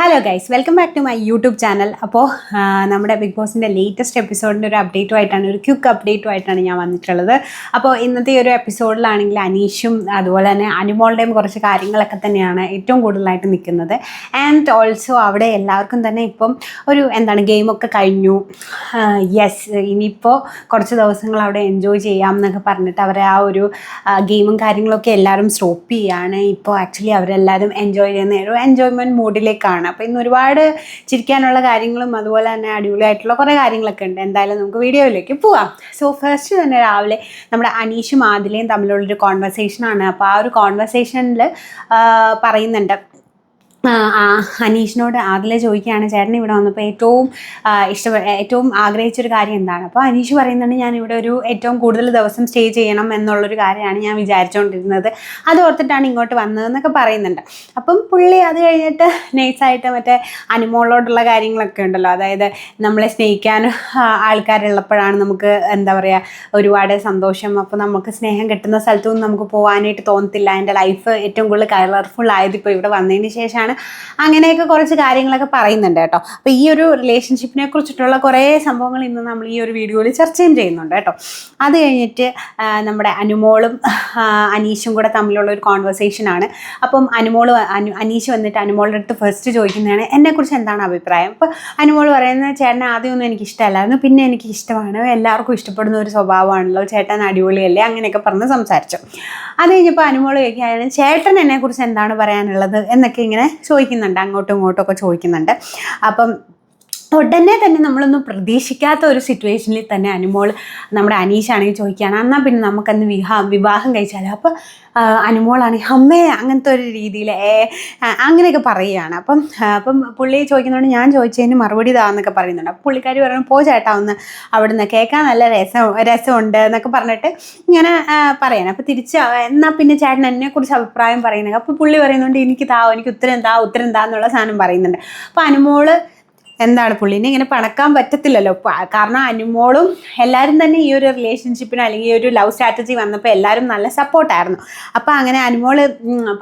Hello guys welcome back to my YouTube channel അപ്പോൾ നമ്മുടെ big ബോസിന്റെ ലേറ്റസ്റ്റ് എപ്പിസോഡിന്റെ ഒരു അപ്ഡേറ്റും ആയിട്ടാണ് ഒരു ക്യുക്ക് അപ്ഡേറ്റും ആയിട്ടാണ് ഞാൻ വന്നിട്ടുള്ളത്. അപ്പോൾ ഇന്നത്തെ ഒരു എപ്പിസോഡിലാണെങ്കിൽ അനീഷും അതുപോലെ തന്നെ അനുമോളുടെയും കുറച്ച് കാര്യങ്ങളൊക്കെ തന്നെയാണ് ഏറ്റവും കൂടുതലായിട്ട് നിൽക്കുന്നത്. ആൻഡ് ഓൾസോ അവിടെ എല്ലാവർക്കും തന്നെ ഇപ്പം ഒരു എന്താണ് ഗെയിമൊക്കെ കഴിഞ്ഞു. യെസ് ഇനിയിപ്പോൾ കുറച്ച് ദിവസങ്ങൾ അവിടെ എൻജോയ് ചെയ്യാം എന്നൊക്കെ പറഞ്ഞിട്ട് അവരെ ആ ഒരു ഗെയിമും കാര്യങ്ങളൊക്കെ എല്ലാവരും സ്റ്റോപ്പ് ചെയ്യാണ്. ഇപ്പോൾ ആക്ച്വലി അവരെല്ലാവരും എൻജോയ് ചെയ്യുന്ന ഒരു എൻജോയ്മെന്റ് മൂഡിലേക്കാണ് അപ്പോൾ ഇന്ന് ഒരുപാട് ചിരിക്കാനുള്ള കാര്യങ്ങളും അതുപോലെ തന്നെ അടിപൊളിയായിട്ടുള്ള കുറേ കാര്യങ്ങളൊക്കെ ഉണ്ട്. എന്തായാലും നമുക്ക് വീഡിയോയിലേക്ക് പോവാം. സോ ഫസ്റ്റ് തന്നെ രാവിലെ നമ്മുടെ അനീഷും ആദിലയും തമ്മിലുള്ളൊരു കോൺവെർസേഷനാണ് അപ്പോൾ ആ ഒരു കോൺവെർസേഷനിൽ പറയുന്നുണ്ട്. അനീഷിനോട് ആദിലെ ചോദിക്കുകയാണ് ചേട്ടൻ ഇവിടെ വന്നപ്പോൾ ഏറ്റവും ഇഷ്ട ഏറ്റവും ആഗ്രഹിച്ചൊരു കാര്യം എന്താണ്? അപ്പോൾ അനീഷ് പറയുന്നുണ്ട് ഞാൻ ഇവിടെ ഒരു ഏറ്റവും കൂടുതൽ ദിവസം സ്റ്റേ ചെയ്യണം എന്നുള്ളൊരു കാര്യമാണ് ഞാൻ വിചാരിച്ചുകൊണ്ടിരുന്നത് അത് ഓർത്തിട്ടാണ് ഇങ്ങോട്ട് വന്നതെന്നൊക്കെ പറയുന്നുണ്ട്. അപ്പം പുള്ളി അത് കഴിഞ്ഞിട്ട് നൈസായിട്ട് മറ്റേ അനുമോളോടുള്ള കാര്യങ്ങളൊക്കെ ഉണ്ടല്ലോ. അതായത് നമ്മളെ സ്നേഹിക്കാൻ ആൾക്കാരുള്ളപ്പോഴാണ് നമുക്ക് എന്താ പറയുക ഒരുപാട് സന്തോഷം. അപ്പോൾ നമുക്ക് സ്നേഹം കിട്ടുന്ന സ്ഥലത്തൊന്നും നമുക്ക് പോകാനായിട്ട് തോന്നത്തില്ല. എന്റെ ലൈഫ് ഏറ്റവും കൂടുതൽ കളർഫുൾ ആയത് ഇപ്പോൾ ഇവിടെ വന്നതിന് ശേഷമാണ് അങ്ങനെയൊക്കെ കുറച്ച് കാര്യങ്ങളൊക്കെ പറയുന്നുണ്ട് കേട്ടോ. അപ്പോൾ ഈ ഒരു റിലേഷൻഷിപ്പിനെ കുറിച്ചിട്ടുള്ള കുറേ സംഭവങ്ങൾ ഇന്ന് നമ്മൾ ഈ ഒരു വീഡിയോയിൽ ചർച്ചയും ചെയ്യുന്നുണ്ട് കേട്ടോ. അത് കഴിഞ്ഞിട്ട് നമ്മുടെ അനുമോളും അനീഷും കൂടെ തമ്മിലുള്ള ഒരു കോൺവെർസേഷനാണ് അപ്പം അനുമോൾ അനു അനീഷ് വന്നിട്ട് അനുമോളുടെ അടുത്ത് ഫസ്റ്റ് ചോദിക്കുന്നതാണ് എന്നെക്കുറിച്ച് എന്താണ് അഭിപ്രായം? അപ്പോൾ അനുമോൾ പറയുന്നത് ചേട്ടനെ ആദ്യമൊന്നും എനിക്ക് ഇഷ്ടമല്ലായിരുന്നു പിന്നെ എനിക്ക് ഇഷ്ടമാണ് എല്ലാവർക്കും ഇഷ്ടപ്പെടുന്ന ഒരു സ്വഭാവമാണല്ലോ. ചേട്ടൻ അടിപൊളിയല്ലേ? അങ്ങനെയൊക്കെ പറഞ്ഞ് സംസാരിച്ചു. അത് കഴിഞ്ഞപ്പോൾ അനുമോൾ ചോദിക്കുകയാണ് ചേട്ടൻ എന്നെക്കുറിച്ച് എന്താണ് പറയാനുള്ളത്? എന്നൊക്കെ ഇങ്ങനെ ചോദിക്കുന്നുണ്ട് അങ്ങോട്ടും ഇങ്ങോട്ടും ഒക്കെ ചോദിക്കുന്നുണ്ട്. അപ്പം ഉടനെ തന്നെ നമ്മളൊന്നും പ്രതീക്ഷിക്കാത്ത ഒരു സിറ്റുവേഷനിൽ തന്നെ അനുമോൾ നമ്മുടെ അനീഷാണെങ്കിൽ ചോദിക്കുകയാണ് എന്നാൽ പിന്നെ നമുക്കന്ന് വിവാഹ വിവാഹം കഴിച്ചാലോ? അപ്പോൾ അനുമോളാണെങ്കിൽ അമ്മേ അങ്ങനത്തെ ഒരു രീതിയിൽ ഏ അങ്ങനെയൊക്കെ പറയുകയാണ്. അപ്പം അപ്പം പുള്ളി ചോദിക്കുന്നതുകൊണ്ട് ഞാൻ ചോദിച്ചതിന് മറുപടി ഇതാന്നൊക്കെ പറയുന്നുണ്ട്. അപ്പം പുള്ളിക്കാരി പറയുന്നത് പോ ചേട്ടാ ഒന്ന് അവിടെ നിന്ന് കേൾക്കാൻ നല്ല രസം രസമുണ്ട് എന്നൊക്കെ പറഞ്ഞിട്ട് ഇങ്ങനെ പറയണം. അപ്പോൾ തിരിച്ച് എന്നാൽ പിന്നെ ചേട്ടൻ എന്നെക്കുറിച്ച് അഭിപ്രായം പറയുന്നത്? അപ്പോൾ പുള്ളി പറയുന്നുണ്ട് എനിക്ക് താ എനിക്ക് ഉത്തരം താ ഉത്തരം താ എന്നുള്ള സാധനം പറയുന്നുണ്ട്. അപ്പോൾ അനുമോൾ എന്താണ് പുള്ളിനെ ഇങ്ങനെ പണക്കാൻ പറ്റത്തില്ലല്ലോ. കാരണം അനുമോളും എല്ലാവരും തന്നെ ഈ ഒരു റിലേഷൻഷിപ്പിന് അല്ലെങ്കിൽ ഈ ഒരു ലവ് സ്ട്രാറ്റജി വന്നപ്പോൾ എല്ലാവരും നല്ല സപ്പോർട്ടായിരുന്നു അപ്പോൾ അങ്ങനെ അനുമോൾ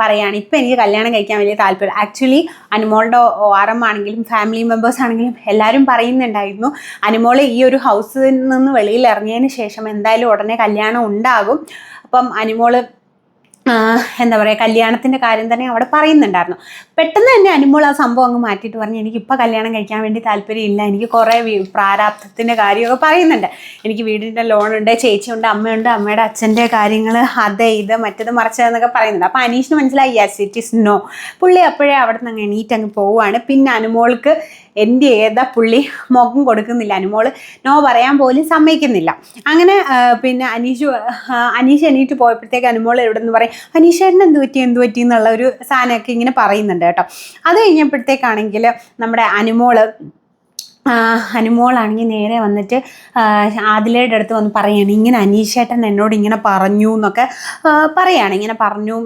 പറയുകയാണ് ഇപ്പോൾ ഇപ്പം എനിക്ക് കല്യാണം കഴിക്കാൻ വലിയ താല്പര്യം ആക്ച്വലി അനുമോളുടെ ഓരം ആണെങ്കിലും ഫാമിലി മെമ്പേഴ്സ് ആണെങ്കിലും എല്ലാവരും പറയുന്നുണ്ടായിരുന്നു അനുമോൾ ഈ ഒരു ഹൗസിൽ നിന്ന് വെളിയിൽ ഇറങ്ങിയതിന് ശേഷം എന്തായാലും ഉടനെ കല്യാണം ഉണ്ടാകും. അപ്പം അനുമോൾ എന്താ പറയുക കല്യാണത്തിന്റെ കാര്യം തന്നെ അവിടെ പറയുന്നുണ്ടായിരുന്നു. പെട്ടെന്ന് തന്നെ അനുമോൾ ആ സംഭവം അങ്ങ് മാറ്റിയിട്ട് പറഞ്ഞു എനിക്ക് ഇപ്പോൾ കല്യാണം കഴിക്കാൻ വേണ്ടി താല്പര്യമില്ല. എനിക്ക് കുറേ പ്രാരാബ്ധത്തിന്റെ കാര്യമൊക്കെ പറയുന്നുണ്ട്. എനിക്ക് വീടിന്റെ ലോണുണ്ട് ചേച്ചിയുണ്ട് അമ്മയുണ്ട് അമ്മയുടെ അച്ഛന്റെ കാര്യങ്ങൾ അത് ഇത് മറ്റത് മറിച്ചതെന്നൊക്കെ പറയുന്നുണ്ട്. അപ്പോൾ അനീഷിന് മനസ്സിലായി യെസ് ഇറ്റ് ഇസ് നോ പുള്ളി അപ്പോഴേ അവിടെ നിന്ന് അങ്ങ് എണീറ്റ് അങ്ങ് പോവുകയാണ് പിന്നെ അനുമോൾക്ക് എന്റെ ഏതാ പുള്ളി മുഖം കൊടുക്കുന്നില്ല. അനുമോൾ നോ പറയാൻ പോലും സമ്മതിക്കുന്നില്ല. അങ്ങനെ പിന്നെ അനീഷ് അനീഷ് എണീറ്റ് പോയപ്പോഴത്തേക്ക് അനുമോൾ എവിടെ നിന്ന് പറയും അനീഷേട്ടൻ എന്ത് പറ്റി? എന്ത് പറ്റി? എന്നുള്ള ഒരു സാധനമൊക്കെ ഇങ്ങനെ പറയുന്നുണ്ട് കേട്ടോ. അത് കഴിഞ്ഞപ്പോഴത്തേക്കാണെങ്കിൽ നമ്മുടെ അനുമോൾ അനുമോളാണെങ്കിൽ നേരെ വന്നിട്ട് ആദിലയുടെ അടുത്ത് വന്ന് പറയാണ്. ഇങ്ങനെ അനീഷേട്ടൻ എന്നോട് ഇങ്ങനെ പറഞ്ഞു എന്നൊക്കെ പറയാണ്. ഇങ്ങനെ പറഞ്ഞു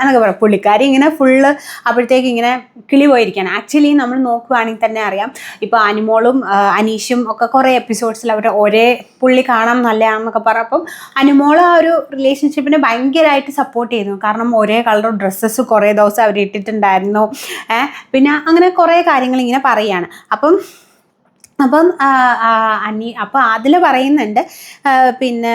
എന്നൊക്കെ പറയാം. പുള്ളിക്കാരി ഇങ്ങനെ ഫുള്ള് അപ്പോഴത്തേക്ക് ഇങ്ങനെ കിളി പോയിരിക്കുകയാണ്. ആക്ച്വലി നമ്മൾ നോക്കുകയാണെങ്കിൽ തന്നെ അറിയാം. ഇപ്പോൾ അനുമോളും അനീഷും ഒക്കെ കുറേ എപ്പിസോഡ്സിൽ അവരുടെ ഒരേ പുള്ളി കാണാൻ നല്ലതാണെന്നൊക്കെ പറയാം അപ്പം അനുമോൾ ആ ഒരു റിലേഷൻഷിപ്പിനെ ഭയങ്കരമായിട്ട് സപ്പോർട്ട് ചെയ്തു. കാരണം ഒരേ കളർ ഡ്രസ്സസ് കുറേ ദിവസം അവർ ഇട്ടിട്ടുണ്ടായിരുന്നു പിന്നെ അങ്ങനെ കുറേ കാര്യങ്ങൾ ഇങ്ങനെ പറയുകയാണ് അപ്പം അപ്പം അനി അപ്പോൾ അതിൽ പറയുന്നുണ്ട് പിന്നെ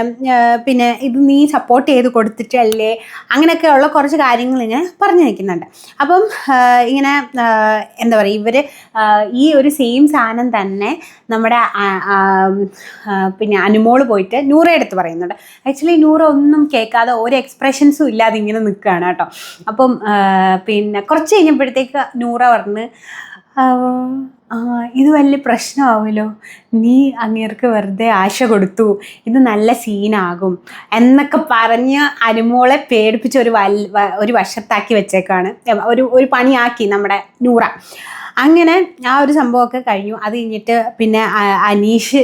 പിന്നെ ഇത് നീ സപ്പോർട്ട് ചെയ്ത് കൊടുത്തിട്ടല്ലേ? അങ്ങനെയൊക്കെ ഉള്ള കുറച്ച് കാര്യങ്ങൾ ഇങ്ങനെ പറഞ്ഞു നിൽക്കുന്നുണ്ട് അപ്പം ഇങ്ങനെ എന്താ പറയുക ഇവർ ഈ ഒരു സെയിം സാധനം തന്നെ നമ്മുടെ പിന്നെ അനുമോൾ പോയിട്ട് നൂറയെടുത്ത് പറയുന്നുണ്ട്. ആക്ച്വലി നൂറ ഒന്നും കേൾക്കാതെ ഒരു എക്സ്പ്രഷൻസും ഇല്ലാതെ ഇങ്ങനെ നിൽക്കുകയാണ് കേട്ടോ. അപ്പം പിന്നെ കുറച്ച് കഴിഞ്ഞപ്പോഴത്തേക്ക് നൂറ പറഞ്ഞ് ഇത് വലിയ പ്രശ്നമാവുമല്ലോ. നീ അങ്ങേർക്ക് വെറുതെ ആശ കൊടുത്തു. ഇത് നല്ല സീനാകും. എന്നൊക്കെ പറഞ്ഞ് അനുമോളെ പേടിപ്പിച്ച് ഒരു വൽ ഒരു വശത്താക്കി വെച്ചേക്കാണ്. ഒരു ഒരു പണിയാക്കി നമ്മുടെ നൂറ. അങ്ങനെ ആ ഒരു സംഭവമൊക്കെ കഴിഞ്ഞു. അത് കഴിഞ്ഞിട്ട് പിന്നെ അനീഷ്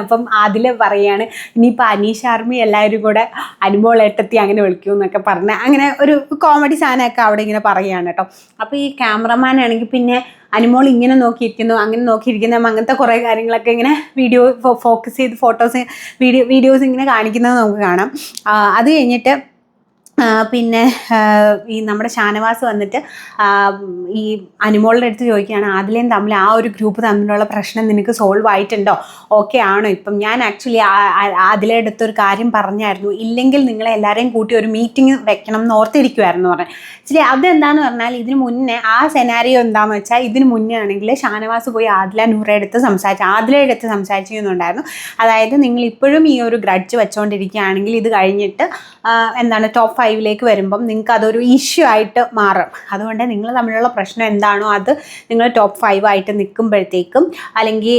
അപ്പം അതിൽ പറയാണ് ഇനിയിപ്പോൾ അനീഷ് ആർമി എല്ലാവരും കൂടെ അനുമോൾ ഏട്ടത്തി അങ്ങനെ വിളിക്കും എന്നൊക്കെ പറഞ്ഞ്. അങ്ങനെ ഒരു കോമഡി സാധനമൊക്കെ അവിടെ ഇങ്ങനെ പറയുകയാണ് കേട്ടോ. അപ്പോൾ ഈ ക്യാമറമാൻ ആണെങ്കിൽ പിന്നെ അനുമോൾ ഇങ്ങനെ നോക്കിയിരിക്കുന്നു അങ്ങനെ നോക്കിയിരിക്കുന്നു അങ്ങനത്തെ കുറേ കാര്യങ്ങളൊക്കെ ഇങ്ങനെ വീഡിയോ ഫോക്കസ് ചെയ്ത് ഫോട്ടോസ് വീഡിയോ വീഡിയോസ് ഇങ്ങനെ കാണിക്കുന്നത് നമുക്ക് കാണാം. അത് കഴിഞ്ഞിട്ട് പിന്നെ ഈ നമ്മുടെ ഷാനവാസ് വന്നിട്ട് ഈ അനുമോളുടെ അടുത്ത് ചോദിക്കുകയാണ് ആദിലേയും തമ്മിൽ ആ ഒരു ഗ്രൂപ്പ് തമ്മിലുള്ള പ്രശ്നം നിനക്ക് സോൾവ് ആയിട്ടുണ്ടോ? ഓക്കെ ആണോ? ഇപ്പം ഞാൻ ആക്ച്വലി അതിലെ അടുത്ത് ഒരു കാര്യം പറഞ്ഞായിരുന്നു. ഇല്ലെങ്കിൽ നിങ്ങളെ എല്ലാവരെയും കൂട്ടി ഒരു മീറ്റിംഗ് വെക്കണം എന്ന് ഓർത്തിരിക്കുമായിരുന്നു പറഞ്ഞു. ശരി അതെന്താന്ന് പറഞ്ഞാൽ ഇതിന് മുന്നേ ആ സെനാരിയോ എന്താണെന്ന് വെച്ചാൽ ഇതിന് മുന്നേ ആണെങ്കിൽ ഷാനവാസ് പോയി ആദില നൂറെ അടുത്ത് സംസാരിച്ചു ആദിലയുടെ അടുത്ത് സംസാരിച്ചിരുന്നുണ്ടായിരുന്നു. അതായത് നിങ്ങൾ ഇപ്പോഴും ഈ ഒരു ഗ്രഡ്ജ് വെച്ചുകൊണ്ടിരിക്കുകയാണെങ്കിൽ ഇത് കഴിഞ്ഞിട്ട് എന്താണ് ടോപ്പ് ഫൈവിലേക്ക് വരുമ്പം നിങ്ങൾക്ക് അതൊരു ഇഷ്യൂ ആയിട്ട് മാറും. അതുകൊണ്ട് നിങ്ങൾ തമ്മിലുള്ള പ്രശ്നം എന്താണോ അത് നിങ്ങൾ ടോപ്പ് ഫൈവ് ആയിട്ട് നിൽക്കുമ്പോഴത്തേക്കും അല്ലെങ്കിൽ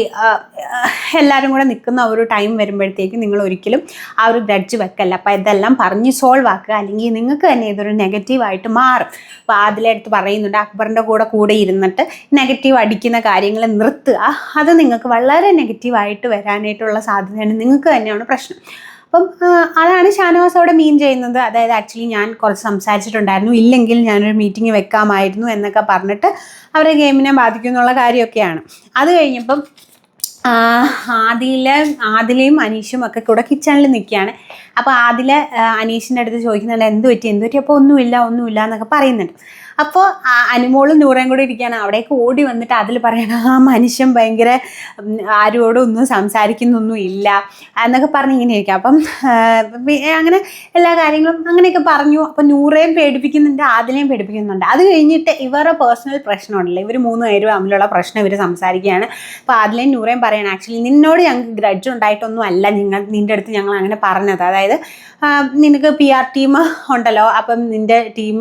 എല്ലാവരും കൂടെ നിൽക്കുന്ന ഒരു ടൈം വരുമ്പോഴത്തേക്കും നിങ്ങൾ ഒരിക്കലും ആ ഒരു ഗ്രഡ്ജ് വെക്കല്ല. അപ്പോൾ ഇതെല്ലാം പറഞ്ഞ് സോൾവ് ആക്കുക. അല്ലെങ്കിൽ നിങ്ങൾക്ക് തന്നെ ഇതൊരു നെഗറ്റീവായിട്ട് മാറും. അപ്പോൾ അതിലെടുത്ത് പറയുന്നുണ്ട് അക്ബറിന്റെ കൂടെ കൂടെ ഇരുന്നിട്ട് നെഗറ്റീവ് അടിക്കുന്ന കാര്യങ്ങൾ നിർത്തുക. അത് നിങ്ങൾക്ക് വളരെ നെഗറ്റീവായിട്ട് വരാനായിട്ടുള്ള സാധ്യതയാണ്. നിങ്ങൾക്ക് തന്നെയാണ് പ്രശ്നം. അപ്പം അതാണ് ഷാനവാസ് അവിടെ മീൻ ചെയ്യുന്നത്. അതായത് ആക്ച്വലി ഞാൻ കുറച്ച് സംസാരിച്ചിട്ടുണ്ടായിരുന്നു. ഇല്ലെങ്കിൽ ഞാനൊരു മീറ്റിംഗ് വെക്കാമായിരുന്നു എന്നൊക്കെ പറഞ്ഞിട്ട് അവരെ ഗെയിമിനെ ബാധിക്കും എന്നുള്ള കാര്യമൊക്കെയാണ്. അത് കഴിഞ്ഞപ്പം ആദിലെ ആദിലയും അനീഷും ഒക്കെ കൂടെ കിച്ചണിൽ നിൽക്കുകയാണ്. അപ്പോൾ ആദില അനീഷിന്റെ അടുത്ത് ചോദിക്കുന്നുണ്ട് എന്ത് പറ്റി? എന്ത് പറ്റി? അപ്പോൾ ഒന്നുമില്ല ഒന്നുമില്ല എന്നൊക്കെ പറയുന്നുണ്ട്. അപ്പോൾ അനുമോളും നൂറേം കൂടെ ഇരിക്കുകയാണ്. അവിടേക്ക് ഓടി വന്നിട്ട് അതിൽ പറയണം ആ മനുഷ്യൻ ഭയങ്കര ആരോടും ഒന്നും സംസാരിക്കുന്നൊന്നും ഇല്ല. എന്നൊക്കെ പറഞ്ഞ് ഇങ്ങനെ ഇരിക്കുക അപ്പം അങ്ങനെ എല്ലാ കാര്യങ്ങളും അങ്ങനെയൊക്കെ പറഞ്ഞു. അപ്പം നൂറേയും പേടിപ്പിക്കുന്നുണ്ട് ആദിലേയും പേടിപ്പിക്കുന്നുണ്ട്. അത് കഴിഞ്ഞിട്ട് ഇവരുടെ പേഴ്സണൽ പ്രശ്നമുണ്ടല്ലോ. ഇവർ മൂന്ന് പേരും തമ്മിലുള്ള പ്രശ്നം ഇവർ സംസാരിക്കുകയാണ്. അപ്പോൾ ആദിലേയും നൂറേയും പറയണം ആക്ച്വലി നിന്നോട് ഞങ്ങൾക്ക് ഗ്രഡ്ജ് ഉണ്ടായിട്ടൊന്നും അല്ല നിങ്ങൾ നിന്റെ അടുത്ത് ഞങ്ങൾ അങ്ങനെ പറഞ്ഞത്. അതായത് നിനക്ക് പി ആർ ടീം ഉണ്ടല്ലോ. അപ്പം നിന്റെ ടീം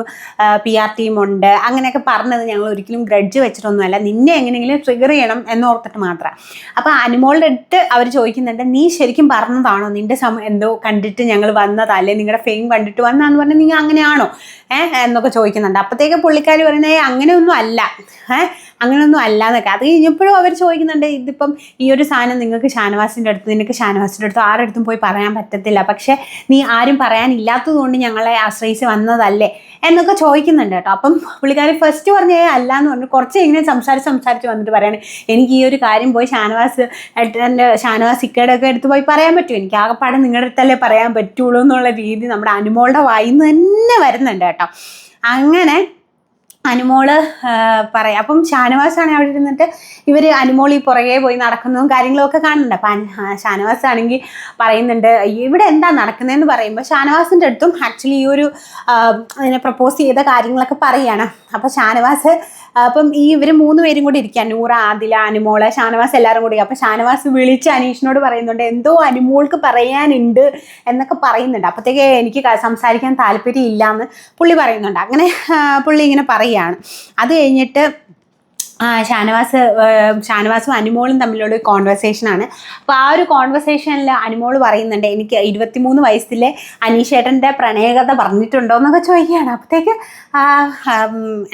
പി ആർ ടീം ഉണ്ട്. അങ്ങനെയൊക്കെ പറഞ്ഞത് ഞങ്ങൾ ഒരിക്കലും ഗ്രഡ്ജ് വെച്ചിട്ടൊന്നുമല്ല. നിന്നെ എങ്ങനെയെങ്കിലും ട്രിഗർ ചെയ്യണം എന്നോർത്തിട്ട് മാത്രം. അപ്പോൾ അനുമോളുടെ അടുത്ത് അവർ ചോദിക്കുന്നുണ്ട് നീ ശരിക്കും പറഞ്ഞതാണോ? നിന്റെ സമയം എന്തോ കണ്ടിട്ട് ഞങ്ങൾ വന്നതല്ലേ? നിങ്ങളുടെ ഫെയിം കണ്ടിട്ട് വന്നാന്ന് പറഞ്ഞാൽ നിങ്ങൾ അങ്ങനെയാണോ? എന്നൊക്കെ ചോദിക്കുന്നുണ്ട്. അപ്പോഴത്തേക്ക് പുള്ളിക്കാരി പറയുന്നത് "ഏയ് അങ്ങനെയൊന്നും അല്ല. അങ്ങനെയൊന്നും അല്ല എന്നൊക്കെ. അത് കഴിഞ്ഞപ്പോഴും അവർ ചോദിക്കുന്നുണ്ട് ഇതിപ്പം ഈ ഒരു സാധനം നിങ്ങൾക്ക് ഷാനവാസിന്റെ അടുത്ത് നിനക്ക് ഷാനവാസിന്റെ അടുത്ത് ആരുടെ അടുത്തും പോയി പറയാൻ പറ്റത്തില്ല. പക്ഷേ നീ ആരും പറയാനില്ലാത്തത് കൊണ്ട് ഞങ്ങളെ ആശ്രയിച്ച് വന്നതല്ലേ? എന്നൊക്കെ ചോദിക്കുന്നുണ്ട് കേട്ടോ. അപ്പം പുള്ളിക്കാരി ഫസ്റ്റ് പറഞ്ഞ അല്ല എന്ന് പറഞ്ഞു കുറച്ച് ഇങ്ങനെ സംസാരിച്ച് സംസാരിച്ച് വന്നിട്ട് പറയാണ് എനിക്ക് ഈ ഒരു കാര്യം പോയി ഷാനവാസ് എന്റെ ഷാനവാസ് ഇക്കയുടെ ഒക്കെ എടുത്ത് പോയി പറയാൻ പറ്റുമോ? എനിക്ക് ആകെപ്പാടെ നിങ്ങളുടെ അടുത്തല്ലേ പറയാൻ പറ്റുള്ളൂ എന്നുള്ള രീതി നമ്മുടെ അനുമോളുടെ വായിന്ന് തന്നെ വരുന്നുണ്ട് കേട്ടോ. അങ്ങനെ അനുമോൾ പറയാം അപ്പം ഷാനവാസാണ് അവിടെ ഇരുന്നിട്ട് ഇവർ അനുമോൾ ഈ പുറകെ പോയി നടക്കുന്നതും കാര്യങ്ങളൊക്കെ കാണുന്നുണ്ട്. അപ്പം ഷാനവാസ് ആണെങ്കിൽ പറയുന്നുണ്ട് ഇവിടെ എന്താ നടക്കുന്നതെന്ന് പറയുമ്പോൾ ഷാനവാസിന്റെ അടുത്തും ആക്ച്വലി ഈ ഒരു അതിനെ പ്രപ്പോസ് ചെയ്ത കാര്യങ്ങളൊക്കെ പറയുകയാണ് അപ്പോൾ ഷാനവാസ് അപ്പം ഈ ഇവർ മൂന്ന് പേരും കൂടി ഇരിക്കുക നൂറ ആദില അനുമോൾ ഷാനവാസ് എല്ലാവരും കൂടി. അപ്പം ഷാനവാസ് വിളിച്ച് അനീഷിനോട് പറയുന്നുണ്ട് എന്തോ അനുമോൾക്ക് പറയാനുണ്ട് എന്നൊക്കെ പറയുന്നുണ്ട്. അപ്പോഴത്തേക്ക് എനിക്ക് സംസാരിക്കാൻ താല്പര്യം ഇല്ലയെന്ന് പുള്ളി പറയുന്നുണ്ട്. അങ്ങനെ പുള്ളി ഇങ്ങനെ പറയുകയാണ്. അത് കഴിഞ്ഞിട്ട് ഷാനവാസ് ഏർ, ഷാനവാസും അനുമോളും തമ്മിലുള്ള ഒരു കോൺവെർസേഷനാണ് അപ്പോൾ ആ ഒരു കോൺവെർസേഷനിൽ അനുമോൾ പറയുന്നുണ്ട് എനിക്ക് ഇരുപത്തിമൂന്ന് വയസ്സിലെ അനീഷേട്ടന്റെ പ്രണയകഥ പറഞ്ഞിട്ടുണ്ടോ? എന്നൊക്കെ ചോദിക്കുകയാണ്. അപ്പോഴത്തേക്ക്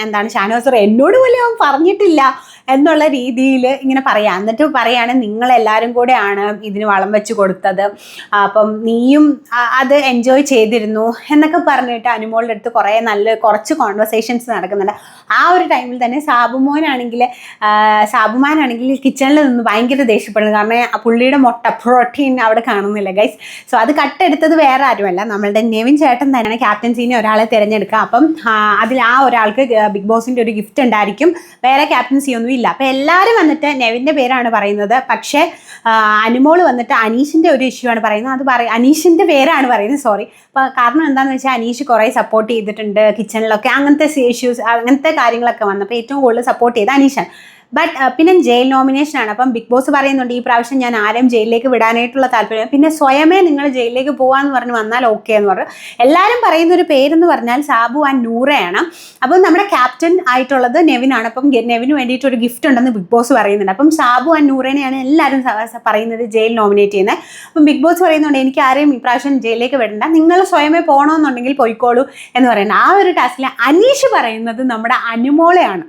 എന്താണ് ഷാനവാസ് പറയും, എന്നോട് പോലും അവൻ പറഞ്ഞിട്ടില്ല എന്നുള്ള രീതിയിൽ ഇങ്ങനെ പറയാം. എന്നിട്ട് പറയാണ് നിങ്ങളെല്ലാവരും കൂടെയാണ് ഇതിന് വളം വെച്ച് കൊടുത്തത്. അപ്പം നീയും അത് എൻജോയ് ചെയ്തിരുന്നു എന്നൊക്കെ പറഞ്ഞിട്ട് അനുമോളുടെ അടുത്ത് കുറേ നല്ല കുറച്ച് കോൺവെർസേഷൻസ് നടക്കുന്നുണ്ട്. ആ ഒരു ടൈമിൽ തന്നെ സാബുമോനാണെങ്കിൽ സാബുമാനാണെങ്കിൽ കിച്ചണിൽ നിന്ന് ഭയങ്കര ദേഷ്യപ്പെടുന്നു. കാരണം ആ പുള്ളിയുടെ മുട്ട പ്രോട്ടീൻ അവിടെ കാണുന്നില്ല ഗൈസ് സോ അത് കട്ടെടുത്തത് വേറെ ആരുമല്ല. നമ്മളുടെ നെവിൻ ചേട്ടൻ തന്നെയാണ് ക്യാപ്റ്റൻസിനെ ഒരാളെ തിരഞ്ഞെടുക്കുക. അപ്പം അതിൽ ആ ഒരാൾക്ക് ബിഗ് ബോസിന്റെ ഒരു ഗിഫ്റ്റ് ഉണ്ടായിരിക്കും. വേറെ ക്യാപ്റ്റൻസി ഒന്നും ഇല്ല. അപ്പം എല്ലാവരും വന്നിട്ട് നെവിന്റെ പേരാണ് പറയുന്നത്. പക്ഷേ അനുമോൾ വന്നിട്ട് അനീഷിന്റെ ഒരു ഇഷ്യൂ ആണ് പറയുന്നത്. അത് പറയും അനീഷിന്റെ പേരാണ് പറയുന്നത്. സോറി അപ്പോൾ കാരണം എന്താണെന്ന് വെച്ചാൽ അനീഷ് കുറേ സപ്പോർട്ട് ചെയ്തിട്ടുണ്ട് കിച്ചണിലൊക്കെ. അങ്ങനത്തെ ഇഷ്യൂസ് അങ്ങനത്തെ കാര്യങ്ങളൊക്കെ വന്നപ്പോൾ ഏറ്റവും കൂടുതൽ സപ്പോർട്ട് ചെയ്ത അനീഷാണ് ബട്ട് പിന്നെ ജയിൽ നോമിനേഷൻ ആണ്. അപ്പം ബിഗ് ബോസ് പറയുന്നുണ്ട് ഈ പ്രാവശ്യം ഞാൻ ആരെയും ജയിലിലേക്ക് വിടാനായിട്ടുള്ള താല്പര്യം പിന്നെ സ്വയമേ നിങ്ങൾ ജയിലിലേക്ക് പോകാന്ന് പറഞ്ഞ് വന്നാൽ ഓക്കെ എന്ന് പറഞ്ഞു. എല്ലാവരും പറയുന്ന ഒരു പേരെന്ന് പറഞ്ഞാൽ സാബു ആൻഡ് നൂറയാണ്. അപ്പം നമ്മുടെ ക്യാപ്റ്റൻ ആയിട്ടുള്ളത് നെവിനാണ് അപ്പം നെവിന് വേണ്ടിയിട്ട് ഒരു ഗിഫ്റ്റ് ഉണ്ടെന്ന് ബിഗ് ബോസ് പറയുന്നുണ്ട്. അപ്പം സാബു ആൻഡ് നൂറേനെയാണ് എല്ലാവരും പറയുന്നത് ജയിൽ നോമിനേറ്റ് ചെയ്യുന്നത് അപ്പം ബിഗ് ബോസ് പറയുന്നുണ്ട് എനിക്ക് ആരെയും ഇപ്രാവശ്യം ജയിലിലേക്ക് വിടണ്ട. നിങ്ങൾ സ്വയമേ പോകണമെന്നുണ്ടെങ്കിൽ പോയിക്കോളൂ എന്ന് പറയുന്നത് ആ ഒരു ടാസ്കിൽ അനീഷ് പറയുന്നത് നമ്മുടെ അനുമോളെയാണ്.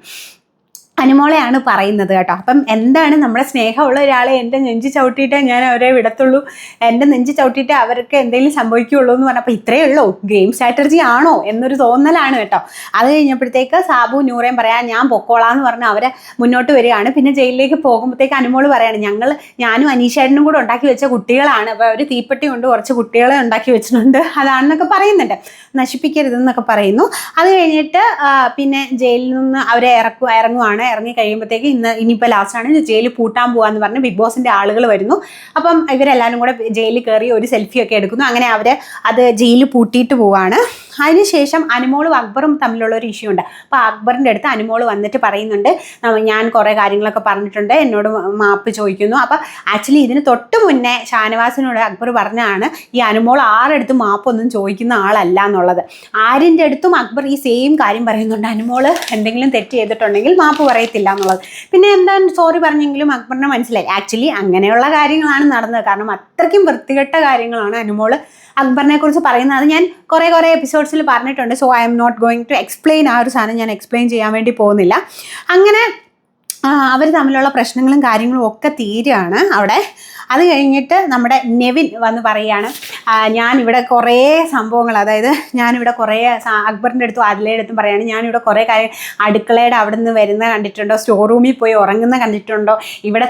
അനുമോളെയാണ് പറയുന്നത് കേട്ടോ. അപ്പം എന്താണ് നമ്മുടെ സ്നേഹമുള്ള ഒരാളെ എന്റെ നെഞ്ച് ചവിട്ടിയിട്ടേ ഞാൻ അവരെ വിടത്തുള്ളൂ? എന്റെ നെഞ്ച് ചവിട്ടിയിട്ടേ അവർക്ക് എന്തെങ്കിലും സംഭവിക്കുകയുള്ളൂ എന്ന് പറഞ്ഞപ്പോൾ ഇത്രയേ ഉള്ളൂ. ഗെയിം സ്ട്രാറ്റജി ആണോ എന്നൊരു തോന്നലാണ് കേട്ടോ. അത് കഴിഞ്ഞപ്പോഴത്തേക്ക് സാബു നൂറേം പറയാം ഞാൻ പൊക്കോളാന്ന് പറഞ്ഞ് അവരെ മുന്നോട്ട് വരികയാണ്. പിന്നെ ജയിലിലേക്ക് പോകുമ്പോഴത്തേക്ക് അനുമോൾ പറയാണ് ഞങ്ങൾ ഞാനും അനീഷേട്ടനും കൂടെ ഉണ്ടാക്കി വെച്ച കുട്ടികളാണ്. അപ്പോൾ അവർ തീപ്പെട്ടി കൊണ്ട് കുറച്ച് കുട്ടികളെ ഉണ്ടാക്കി വെച്ചിട്ടുണ്ട്. അതാണെന്നൊക്കെ പറയുന്നുണ്ട്. നശിപ്പിക്കരുതെന്നൊക്കെ പറയുന്നു. അത് കഴിഞ്ഞിട്ട് പിന്നെ ജയിലിൽ നിന്ന് അവരെ ഇറക്കു ഇറങ്ങുവാണ്. ഇറങ്ങി കഴിയുമ്പോഴത്തേക്ക് ഇന്ന് ഇനിയിപ്പോൾ ലാസ്റ്റാണ് ജയിലിൽ പൂട്ടാൻ പോകാന്ന് പറഞ്ഞ് ബിഗ് ബോസിന്റെ ആളുകൾ വരുന്നു. അപ്പം ഇവരെല്ലാവരും കൂടെ ജയിലിൽ കയറി ഒരു സെൽഫി ഒക്കെ എടുക്കുന്നു. അങ്ങനെ അവർ അത് ജയിലിൽ പൂട്ടിയിട്ട് പോവാണ്. അതിനുശേഷം അനുമോളും അക്ബറും തമ്മിലുള്ള ഒരു ഇഷ്യൂ ഉണ്ട്. അപ്പോൾ അക്ബറിന്റെ അടുത്ത് അനുമോൾ വന്നിട്ട് പറയുന്നുണ്ട് ഞാൻ കുറേ കാര്യങ്ങളൊക്കെ പറഞ്ഞിട്ടുണ്ട് എന്നോട് മാപ്പ് ചോദിക്കുന്നു. അപ്പോൾ ആക്ച്വലി ഇതിന് തൊട്ട് മുന്നേ ഷാനവാസിനോട് അക്ബർ പറഞ്ഞതാണ് ഈ അനുമോൾ ആരെടുത്ത് മാപ്പൊന്നും ചോദിക്കുന്ന ആളല്ല എന്നുള്ളത്. ആരിന്റെ അടുത്തും അക്ബർ ഈ സെയിം കാര്യം പറയുന്നുണ്ട് അനുമോൾ എന്തെങ്കിലും തെറ്റ് ചെയ്തിട്ടുണ്ടെങ്കിൽ മാപ്പ് പറയത്തില്ല എന്നുള്ളത്. പിന്നെ എന്താ സോറി പറഞ്ഞെങ്കിലും അക്ബറിനെ മനസ്സിലായി. ആക്ച്വലി അങ്ങനെയുള്ള കാര്യങ്ങളാണ് നടന്നത്. കാരണം അത്രയ്ക്കും വൃത്തികെട്ട കാര്യങ്ങളാണ് അനുമോൾ അക്ബറിനെ കുറിച്ച് പറയുന്നത് ഞാൻ കുറേ കുറേ എപ്പിസോഡ്സിൽ പറഞ്ഞിട്ടുണ്ട്. So I'm not going to explain ആ ഒരു സാധനം ഞാൻ എക്സ്പ്ലെയിൻ ചെയ്യാൻ വേണ്ടി പോകുന്നില്ല. അങ്ങനെ അവർ തമ്മിലുള്ള പ്രശ്നങ്ങളും കാര്യങ്ങളും ഒക്കെ തീരുകയാണ് അവിടെ. അത് കഴിഞ്ഞിട്ട് നമ്മുടെ നെവിൻ വന്ന് പറയുകയാണ് ഞാനിവിടെ കുറേ സംഭവങ്ങൾ അതായത് ഞാനിവിടെ കുറേ അക്ബറിന്റെ അടുത്തും ആദിലയുടെ അടുത്തും പറയുകയാണ് ഞാനിവിടെ കുറേ കാര്യം അടുക്കളയുടെ അവിടെ നിന്ന് വരുന്ന കണ്ടിട്ടുണ്ടോ സ്റ്റോർ റൂമിൽ പോയി ഉറങ്ങുന്ന കണ്ടിട്ടുണ്ടോ ഇവിടെ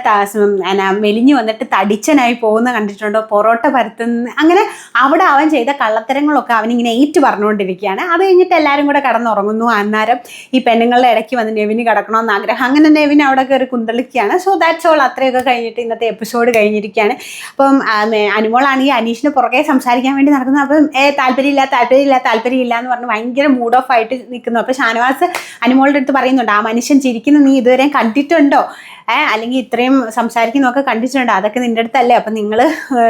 മെലിഞ്ഞു വന്നിട്ട് തടിച്ചനായി പോകുന്ന കണ്ടിട്ടുണ്ടോ പൊറോട്ട പരത്തുന്ന അങ്ങനെ അവിടെ അവൻ ചെയ്ത കള്ളത്തരങ്ങളൊക്കെ അവനിങ്ങനെ ഏറ്റു പറഞ്ഞുകൊണ്ടിരിക്കുകയാണ്. അത് കഴിഞ്ഞിട്ട് എല്ലാവരും കൂടെ കടന്നുറങ്ങുന്നു അന്നേരം ഈ പെണ്ണുങ്ങളുടെ ഇടയ്ക്ക് വന്ന് നെവിന് കിടക്കണമെന്ന് ആഗ്രഹം. അങ്ങനെ നെവിൻ അവിടെ കയറി കുന്തളിക്കുകയാണ്. സോ ദാറ്റ്സ് ഓൾ അത്രയൊക്കെ കഴിഞ്ഞിട്ട് ഇന്നത്തെ എപ്പിസോഡ് കഴിഞ്ഞിരിക്കുകയാണ് അപ്പം അനുമോളാണെങ്കിൽ അനീഷിന് പുറകെ സംസാരിക്കാൻ വേണ്ടി നടക്കുന്നത്. അപ്പം ഏ താല്പര്യമില്ല താല്പര്യമില്ല താല്പര്യമില്ല എന്ന് പറഞ്ഞ് ഭയങ്കര മൂഡ് ഓഫ് ആയിട്ട് നിൽക്കുന്നു. അപ്പം ഷാനവാസ് അനുമോളുടെ അടുത്ത് പറയുന്നുണ്ട് ആ മനുഷ്യൻ ചിരിക്കുന്ന നീ ഇതുവരെ കണ്ടിട്ടുണ്ടോ? ഏഹ് അല്ലെങ്കിൽ ഇത്രയും സംസാരിക്കുന്നതൊക്കെ കണ്ടിട്ടുണ്ട്? അതൊക്കെ നിന്റെ അടുത്തല്ലേ? അപ്പം നിങ്ങൾ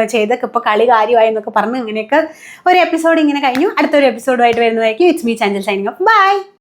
ചെയ്തൊക്കെ ഇപ്പോൾ കളി കാര്യമായി എന്നൊക്കെ പറഞ്ഞ് ഇങ്ങനെയൊക്കെ ഒരു എപ്പിസോഡ് ഇങ്ങനെ കഴിഞ്ഞു. അടുത്തൊരു എപ്പിസോഡുമായിട്ട് വരുന്നതായിരിക്കും. It's me channel signing off bye